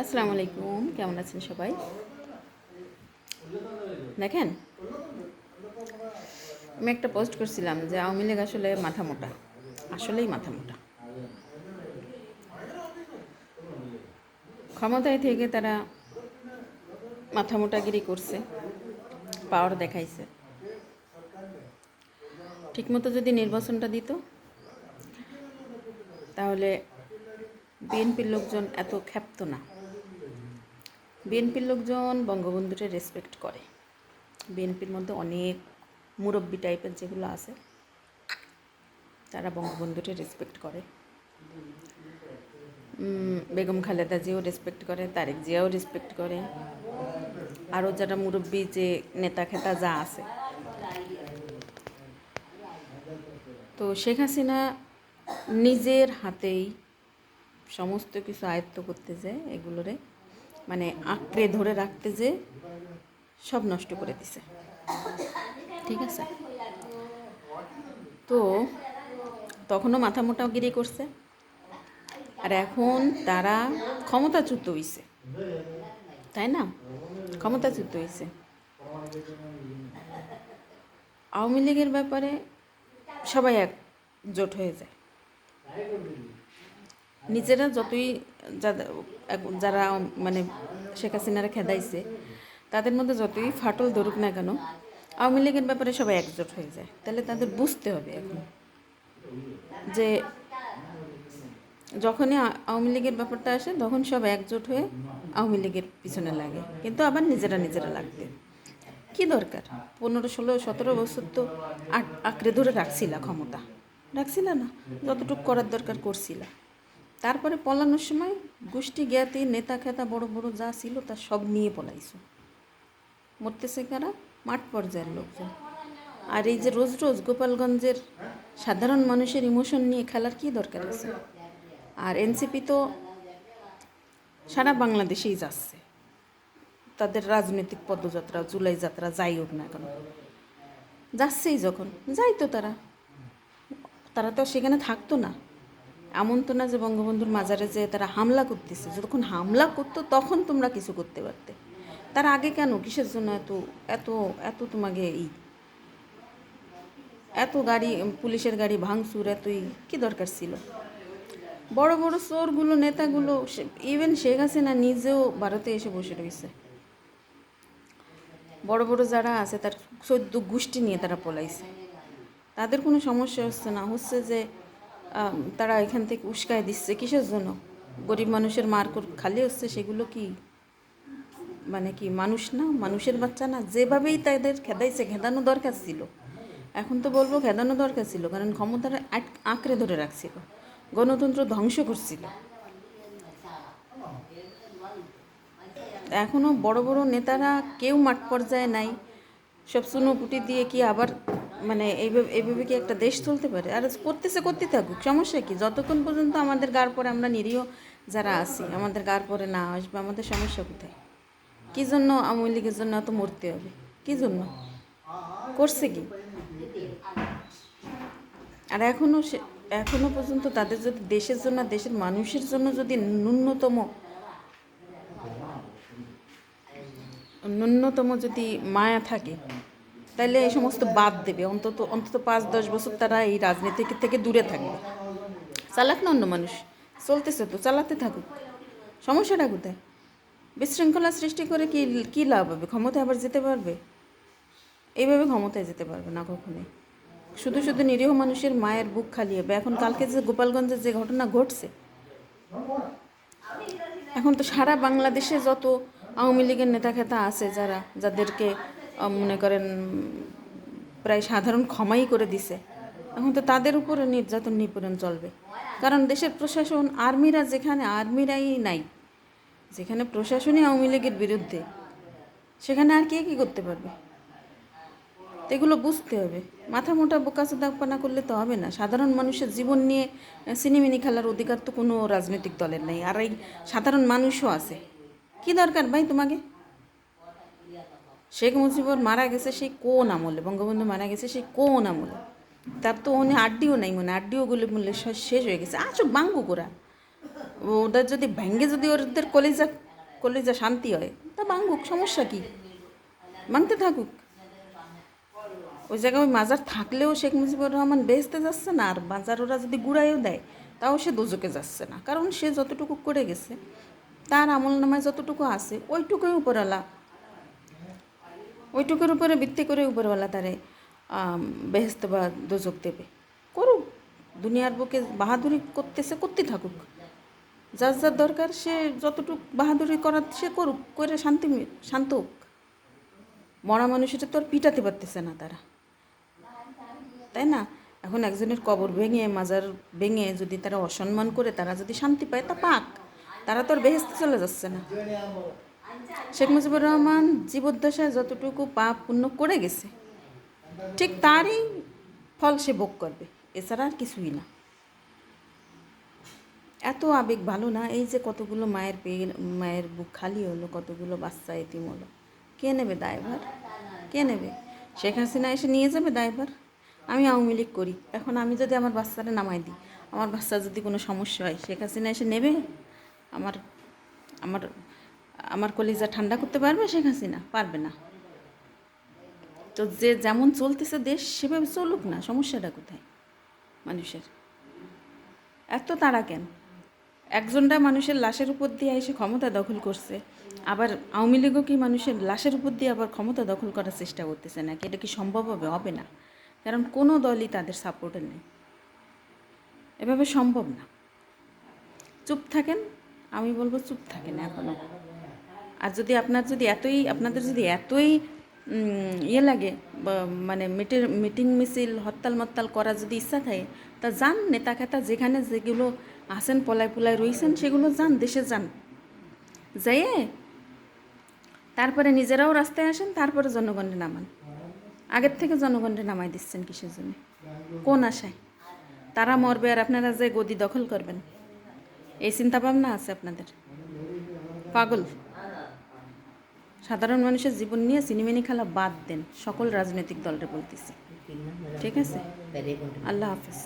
আসসালামু আলাইকুম, কেমন আছেন সবাই? দেখেন, আমি একটা পোস্ট করছিলাম যে আওয়ামী লীগ আসলে মাথা মোটা, আসলেই মাথা মোটা। ক্ষমতায় থেকে তারা মাথা মোটাগিরি করছে পাওয়ার দেখাইছে। ঠিকমতো যদি নির্বাচনটা দিত, তাহলে বিএনপির লোকজন এত ক্ষেপ্ত না। বিএনপির লোকজন বঙ্গবন্ধুকে রেসপেক্ট করে। বিএনপির মধ্যে অনেক মুরব্বী টাইপের যেগুলো আছে, তারা বঙ্গবন্ধুকে রেসপেক্ট করে। বেগম খালেদা জিও রেসপেক্ট করে, তারেক জিয়াও রেসপেক্ট করে। আরও যারা মুরব্বী যে নেতা খেতা যা আছে। তো শেখ হাসিনা নিজের হাতেই সমস্ত কিছু আয়ত্ত করতে যায় এগুলোরে। মানে আঁকড়ে ধরে রাখতে যে সব নষ্ট করে দিছে। ঠিক আছে? তো তখনও মাথা মোটাগিরি করছে। আর এখন তারা ক্ষমতাচ্যুত হইছে। তাই না? ক্ষমতাচ্যুত হইছে। আওয়ামী লীগের ব্যাপারে সবাই একজোট হয়ে যায়। নিজেরা যতই যারা মানে শেখ হাসিনারা খেদাইছে, তাদের মধ্যে যতই ফাটল ধরুক না কেন, আওয়ামী লীগের ব্যাপারে সবাই একজোট হয়ে যায়। তাহলে তাদের বুঝতে হবে এখন যে যখনই আওয়ামী লীগের ব্যাপারটা আসে, তখন সব একজোট হয়ে আওয়ামী লীগের পিছনে লাগে। কিন্তু আবার নিজেরা নিজেরা লাগবে। কি দরকার? পনেরো, ষোলো, সতেরো বছর তো আক- আঁকড়ে ধরে রাখছিলা ক্ষমতা। রাখছিলা না। যতটুকু করার দরকার করছিলা। তারপরে পলানোর সময় গোষ্ঠী জ্ঞাতি, নেতা খেতা, বড় বড় যা ছিল তা সব নিয়ে পলাইছো। মরতেছে কারা? মাঠ পর্যায়ের লোকজন। আর এই যে রোজ রোজ গোপালগঞ্জের সাধারণ মানুষের ইমোশন নিয়ে খেলার কি দরকার আছে? আর এনসিপি তো সারা বাংলাদেশেই যাচ্ছে। তাদের রাজনৈতিক পদযাত্রা, জুলাই যাত্রা যাই হোক না কেন, যাচ্ছেই যখন, যাই তো তারা। তারা তো সেখানে থাকতো না। এমন তো না যে বঙ্গবন্ধুর মাজারে যে তারা হামলা করতেছে যখন হামলা করতো তখন তোমরা কিছু করতে পারতে। তার আগে কেন? কিসের জন্য এত এত এত তোমাকে এই এত গাড়ি, পুলিশের গাড়ি ভাঙচুর, এতই কি দরকার ছিল? বড় বড় চোরগুলো, নেতাগুলো ইভেন শেখ হাসিনা নিজেও ভারতে এসে বসে রয়েছে। বড় বড় যারা আছে, তার চোদ্দ গোষ্ঠী নিয়ে তারা পলাইছে। তাদের কোনো সমস্যা হচ্ছে না। হচ্ছে যে তারা এখান থেকে উস্কায় দিচ্ছে। কিসের জন্য? গরিব মানুষের মারকুট খালি হচ্ছে, সেগুলো কি? মানে কি মানুষ না? মানুষের বাচ্চা না? যেভাবেই তাদের খেদাইছে, খেদানো দরকার ছিল। এখন তো বলব খেদানো দরকার ছিল, কারণ ক্ষমতাটা আট- আঁকড়ে ধরে রাখছিল। গণতন্ত্র ধ্বংস করছিল। এখনও বড় বড় নেতারা কেউ মাঠ পর্যায়ে নাই। সব সুনোপুটি দিয়ে কি আবার মানে এইভাবে এইভাবে কি একটা দেশ চলতে পারে? আর করতেছে করতে থাকুক, সমস্যা কি? যতক্ষণ পর্যন্ত আমাদের গার পরে আমরা নিরীহ যারা আছি, আমাদের গার পরে না আসবে, আমাদের সমস্যা কোথায়? কী জন্য আওয়ামী লীগের জন্য এত মরতে হবে? কী জন্য? করছে কি? আর এখনও সে এখনও পর্যন্ত তাদের যদি দেশের জন্য, দেশের মানুষের জন্য যদি ন্যূনতম ন্যূনতম যদি মায়া থাকে তাহলে এই সমস্ত বাদ দেবে। অন্তত অন্তত পাঁচ, দশ বছর তারা এই রাজনীতি থেকে দূরে থাকবে। চালাক না অন্য মানুষ? চলতেছে তো, চালাতে থাকুক। সমস্যাটা কোথায়? বিশৃঙ্খলা সৃষ্টি করে কি, কী লাভ হবে? ক্ষমতায় আবার যেতে পারবে? এইভাবে ক্ষমতায় যেতে পারবে না কখনোই। শুধু শুধু নিরীহ মানুষের মায়ের বুক খালি হবে। এখন কালকে যে গোপালগঞ্জে যে ঘটনা ঘটছে, এখন তো সারা বাংলাদেশে যত আওয়ামী লীগের নেতা খেতা আছে যারা, যাদেরকে মনে করেন, প্রায় সাধারণ ক্ষমাই করে দিছে। এখন তো তাদের উপরে নির্যাতন নিপীড়ন চলবে। কারণ দেশের প্রশাসন, আর্মিরা যেখানে, আর্মিরাই নাই। যেখানে প্রশাসনই আওয়ামী লীগের বিরুদ্ধে, সেখানে আর কে কী করতে পারবে? এগুলো বুঝতে হবে। মাথা মোটা বোকাচোদাপানা করলে তো হবে না। সাধারণ মানুষের জীবন নিয়ে সিনেমিনি খেলার অধিকার তো কোনো রাজনৈতিক দলের নেই। আর এই সাধারণ মানুষও আছে। কি দরকার ভাই তোমাকে? শেখ মুজিবুর মারা গেছে সেই কোন আমলে? বঙ্গবন্ধু মারা গেছে সেই কোন আমলে? তার তো উনি আড্ডিও নাই মনে আড্ডিও গুলি মূল্য শেষ হয়ে গেছে। আছো বাঙ্গু করা? ওদের যদি ভেঙ্গে যদি ওদের কলেজা করলে যে শান্তি হয়, তা বাঙ্গুক, সমস্যা কি? ভাঙতে থাকুক। ওই জায়গায় ওই মাজার থাকলেও শেখ মুজিবুর রহমান বেহেস্তে যাচ্ছে না, আর বাজার ওরা যদি গুড়াইও দেয়, তাও সে দোজকে যাচ্ছে না। কারণ সে যতটুকু করে গেছে, তার আমল নামায় যতটুকু আছে, ওইটুকুই উপরওয়ালা ওইটুকুর উপরে ভিত্তি করে উপরওয়ালা তারে বেহেস্ত বা দোজক দেবে। করুক। দুনিয়ার বুকে বাহাদুরি করতেছে করতে থাকুক। যার যার দরকার, সে যতটুক বাহাদুরি করার সে করুক, করে শান্তি শান্ত হোক। মরা মানুষটা তো আর পিটাতে পারতেছে না তারা। তাই না? এখন একজনের কবর ভেঙে, মাজার ভেঙে যদি তারা অসম্মান করে, তারা যদি শান্তি পায়, তা পাক। তারা তো আর বেহেস্তে চলে যাচ্ছে না। শেখ মুজিবুর রহমান জীবদ্দশায় যতটুকু পাপ পুণ্য করে গেছে, ঠিক তারই ফল সে ভোগ করবে, এছাড়া আর কিছুই না। এত আবেগ ভালো না, এই যে কতগুলো মায়ের পেয়ে মায়ের বুক খালি হলো, কতগুলো বাচ্চা এতিম হলো। কে নেবে দায়ভার? কে নেবে? শেখ হাসিনা এসে নিয়ে যাবে দায়ভার? আমি আওয়ামী লীগ করি, এখন আমি যদি আমার বাচ্চাটা নামাই দিই, আমার বাচ্চার যদি কোনো সমস্যা হয়, শেখ হাসিনা এসে নেবে? আমার আমার আমার কলিজা ঠান্ডা করতে পারবে শেখ হাসিনা? পারবে না। তো যে যেমন চলতেছে দেশ, সেভাবে চলুক না, সমস্যাটা কোথায় মানুষের? এত তাড়া কেন? একজনটা মানুষের লাশের উপর দিয়ে এসে ক্ষমতা দখল করছে, আবার আওয়ামী লীগও কি মানুষের লাশের উপর দিয়ে আবার ক্ষমতা দখল করার চেষ্টা করতেছে নাকি? এটা কি সম্ভব হবে? হবে না। কারণ কোনো দলই তাদের সাপোর্টে নেই। এভাবে সম্ভব না। চুপ থাকেন, আমি বলব চুপ থাকেন এখনও আর যদি আপনার যদি এতই, আপনাদের যদি এতই ইয়ে লাগে মানে মিটিং মিটিং মিছিল, হরতাল মত্তাল করার যদি ইচ্ছা থাকে, তা যান নেতা খেতা যেখানে যেগুলো আছেন পলায় পোলায় রয়েছেন সেগুলো যান, দেশে যান। যাইয়ে তারপরে নিজেরাও রাস্তায় আসেন, তারপরে জনগণে নামান। আগের থেকে জনগণে নামাই দিচ্ছেন কিসের জন্য? কোন আশায়? তারা মরবে আর আপনারা যে গদি দখল করবেন। এই চিন্তা ভাবনা আছে আপনাদের। পাগল। সাধারণ মানুষের জীবন নিয়ে সিনেমেনি খেলা বাদ দেন। সকল রাজনৈতিক দলরে বলতেছি। ঠিক আছে? আল্লাহ হাফিজ।